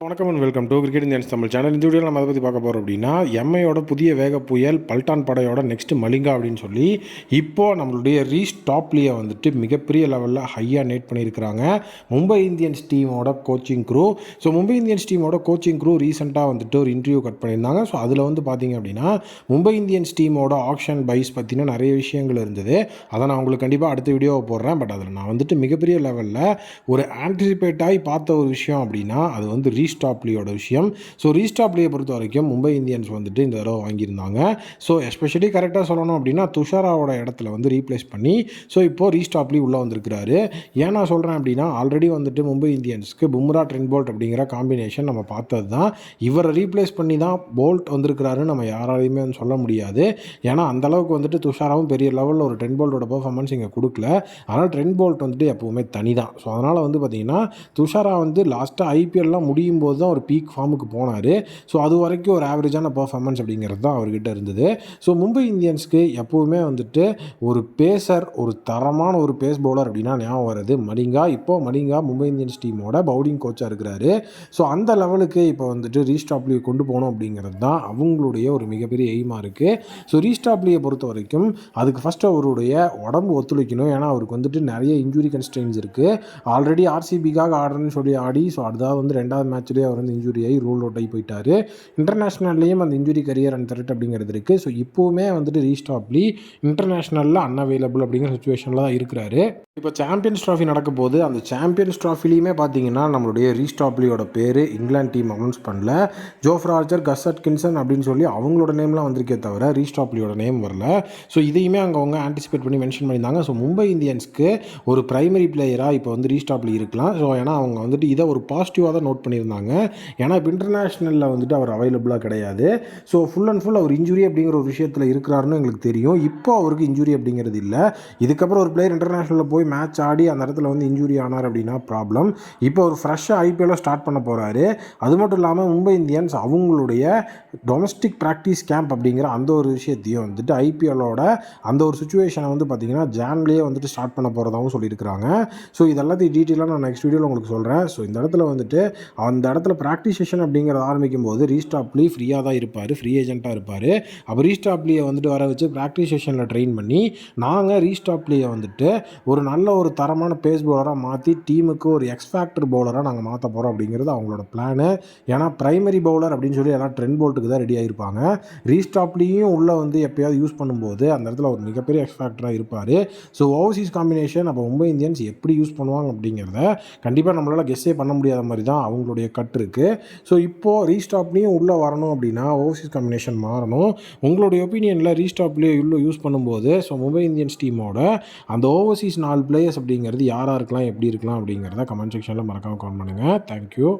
வணக்கம் and welcome to cricket Indians Tamil channel இந்த வீடியோவில் நம்ம அதை பற்றி பார்க்க போகிறோம் அப்படின்னா எம்ஐயோட புதிய வேக புயல் பல்டான் படையோட நெக்ஸ்ட் மலிங்கா அப்படின்னு சொல்லி இப்போது நம்மளுடைய ரீஸ்டாப்லியை வந்துட்டு மிகப்பெரிய லெவலில் ஹையாக நேட் பண்ணியிருக்கிறாங்க மும்பை இந்தியன்ஸ் டீமோட coaching crew so Mumbai Indians டீமோட கோச்சிங் க்ரூ ரீசெண்டாக வந்துட்டு ஒரு இன்டர்வியூ கட் பண்ணியிருந்தாங்க. ஸோ அதில் வந்து பார்த்தீங்க அப்படின்னா மும்பை இந்தியன்ஸ் டீமோட ஆக்ஷன் பைஸ் பற்றின நிறைய விஷயங்கள் இருந்தது. அதை நான் உங்களுக்கு கண்டிப்பாக அடுத்த வீடியோவை போடுறேன். பட் அதில் நான் வந்துட்டு மிகப்பெரிய லெவலில் ஒரு ஆன்டிசிபேட்டாகி பார்த்த ஒரு விஷயம் அப்படின்னா அது வந்து ரீஸ்டாப்லியோட விஷயம். ஸோ ரீஸ்டாப்லியை பொறுத்த வரைக்கும் மும்பை இந்தியன்ஸ் வந்துட்டு இந்த தடவை வாங்கியிருந்தாங்க. ஸோ எஸ்பெஷலி கரெக்டாக சொல்லணும் அப்படின்னா துஷாராவோட இடத்துல வந்து ரீப்ளேஸ் பண்ணி ஸோ இப்போது ரீஸ்டாப்லி உள்ளே வந்திருக்கிறாரு. ஏன் நான் சொல்கிறேன் அப்படின்னா ஆல்ரெடி வந்துட்டு மும்பை இந்தியன்ஸ்க்கு பும்ரா ட்ரென் போல்ட் அப்படிங்கிற காம்பினேஷன் நம்ம பார்த்தது தான். இவரை ரீப்ளேஸ் பண்ணி தான் போல்ட் வந்திருக்கிறாருன்னு நம்ம யாராலையுமே வந்து சொல்ல முடியாது. ஏன்னா அந்தளவுக்கு வந்துட்டு துஷாராவும் பெரிய லெவலில் ஒரு ட்ரென் போல்ட்டோட பர்ஃபார்மன்ஸ் இங்கே கொடுக்கல. ஆனால் ட்ரென் போல்ட் வந்துட்டு எப்போவுமே தனி தான் ஸோ அதனால் வந்து பார்த்திங்கன்னா துஷாரா வந்து லாஸ்ட்டாக ஐபிஎல்லாம் முடியும் போது தான் ஒரு பீக் ஃபார்முக்கு போனார். ஸோ அது வரைக்கும் ஒரு ஆவரேஜான பர்ஃபார்மன்ஸ் அப்படிங்கிறது தான் அவர்கிட்ட இருந்தது. ஸோ மும்பை இந்தியன்ஸ்க்கு எப்போவுமே வந்துட்டு ஒரு பேசர் ஒரு தரமான ஒரு பேஸ் பவுலர் அப்படின்னா ஞாபகம் வருது. மலிங்கா இப்போது மலிங்கா மும்பை இந்தியன்ஸ் டீமோட பவுலிங் கோச்சாக இருக்கிறாரு. ஸோ அந்த லெவலுக்கு இப்போ வந்துட்டு ரீஸ்டாப்லியை கொண்டு போகணும் அப்படிங்கிறது தான் அவங்களுடைய ஒரு மிகப்பெரிய எய்மாக இருக்குது ஸோ ரீஸ்டாப்லியை பொறுத்த வரைக்கும் அதுக்கு ஃபஸ்ட்டு அவருடைய உடம்பு ஒத்துழைக்கணும். ஏன்னா அவருக்கு வந்துட்டு நிறைய இன்ஜுரி கன்ஸ்டன்ஸ் இருக்குது ஆல்ரெடி ஆர்சிபிக்காக ஆடுறேன்னு சொல்லி ஆடி ஸோ அடுத்தது வந்து ரெண்டாவது மேட்ச்லேயே அவர் வந்து இன்ஜுரி ஆகி ரூல் அவுட் ஆகி போயிட்டார். இன்டர்நேஷ்னல்லையும் அந்த இன்ஜுரி கரியர் அண்ட் த்ரெட் அப்படிங்கிறது இருக்குது ஸோ இப்போவுமே வந்துட்டு ரீஸ்டாப்லி இன்டர்நேஷ்னலில் அன்அவைலபிள் அப்படிங்கிற சுச்சுவேஷனில் தான் இருக்கிறாரு. இப்போ சாம்பியன்ஸ் ட்ராஃபி நடக்கும் போது அந்த சாம்பியன்ஸ் ட்ராஃபிலையுமே பார்த்தீங்கன்னா நம்மளுடைய ரீஸ்டாப்லியோட பேர் இங்கிலாந்து டீம் அனௌன்ஸ் பண்ணல. ஜோஃப் ராஜர் கசட் கின்சன் அப்படின்னு சொல்லி அவங்களோட நேம்லாம் வந்திருக்கே தவிர ரீஸ்டாப்லியோட நேம் வரல. ஸோ இதையுமே அங்கே அவங்க ஆன்டிசிபேட் பண்ணி மென்ஷன் பண்ணியிருந்தாங்க. ஸோ மும்பை இந்தியன்ஸ்க்கு ஒரு பிரைமரி பிளேயராக இப்போ வந்து ரீஸ்டாப்லி இருக்கலாம். ஸோ ஏன்னா அவங்க வந்துட்டு இதை ஒரு பாசிட்டிவாக தான் நோட் பண்ணியிருந்தாங்க. ஏன்னா இப்போ இன்டர்நேஷ்னலில் வந்துட்டு அவர் அவைலபிளாக கிடையாது. ஸோ ஃபுல் அண்ட் ஃபுல் அவர் இன்ஜுரி அப்படிங்கிற ஒரு விஷயத்தில் இருக்கிறாருன்னு எங்களுக்கு தெரியும். இப்போ அவருக்கு இன்ஜுரி அப்படிங்கிறது இல்லை. இதுக்கப்புறம் ஒரு பிளேயர் இன்டர்நேஷ்னலில் போய் மேட்ச் ஆடி அந்த இடத்துல வந்து இன்ஜுரி ஆனார் அப்படின்னா ப்ராப்ளம் இப்போ ஒரு ஃப்ரெஷ்ஷாக ஐபிஎல்ல ஸ்டார்ட் பண்ண போகிறாரு அது மட்டும் இல்லாமல் மும்பை இந்தியன்ஸ் அவங்களுடைய டொமஸ்டிக் ப்ராக்டிஸ் கேம்ப் அப்படிங்கிற அந்த ஒரு விஷயத்தையும் வந்துட்டு ஐபிஎல்லோட அந்த ஒரு சுச்சுவேஷனை வந்து பார்த்திங்கன்னா ஜான்லேயே வந்துட்டு ஸ்டார்ட் பண்ண போகிறதாகவும் சொல்லியிருக்கிறாங்க. ஸோ இதெல்லாத்தையும் டீட்டெயிலாக நான் நெக்ஸ்ட் வீடியோவில் உங்களுக்கு சொல்கிறேன் ஸோ இந்த இடத்துல வந்துட்டு அந்த இடத்துல ப்ராக்டிஸ் செஷன் அப்படிங்கிறத ஆரம்பிக்கும் போது ரீஸ்டாப்லி ஃப்ரீயாக தான் இருப்பார் ஃப்ரீ ஏஜெண்ட்டாக இருப்பார். அப்போ ரீஸ்டாப்லியை வந்துட்டு வர வச்சு ப்ராக்டிஸ் செஷனில் ட்ரெயின் பண்ணி நாங்கள் ரீஸ்டாப்லியை வந்துட்டு ஒரு நல்ல ஒரு தரமான பேஸ் பவுலராக மாற்றி டீமுக்கு ஒரு எக்ஸ் ஃபேக்டர் பவுலராக நாங்கள் மாற்ற போகிறோம் அப்படிங்கிறது அவங்களோட பிளானு ஏன்னா ப்ரைமரி பவுலர் அப்படின்னு சொல்லி எல்லாம் ட்ரெண்ட் போல்ட்டுக்கு தான் ரெடி ஆகிருப்பாங்க ரீஸ்டாப்லியும் உள்ளே வந்து எப்போயாவது யூஸ் பண்ணும்போது அந்த இடத்துல ஒரு மிகப்பெரிய எக்ஸ் ஃபேக்டராக இருப்பார். ஸோ ஓவர்சீஸ் காம்பினேஷன் அப்போ மும்பை இந்தியன்ஸ் எப்படி யூஸ் பண்ணுவாங்க அப்படிங்கிறத கண்டிப்பாக நம்மளால் கெஸ்ஸே பண்ண முடியாத மாதிரி தான் அவங்களுடைய கட் இருக்குது ஸோ இப்போது ரீஸ்டாப்லேயும் உள்ளே வரணும் அப்படின்னா ஓவர்சீஸ் காம்பினேஷன் மாறணும். உங்களுடைய ஒப்பீனியனில் ரீஸ்டாப்லேயே உள்ளே யூஸ் பண்ணும்போது ஸோ மும்பை இந்தியன்ஸ் டீமோட அந்த ஓவர்சீஸ் நாலு பிளேயர்ஸ் அப்படிங்கிறது யாராக இருக்கலாம் எப்படி இருக்கலாம் அப்படிங்கிறத கமெண்ட் செக்ஷனில் மறக்காமல் கமெண்ட் பண்ணுங்கள் தேங்க்யூ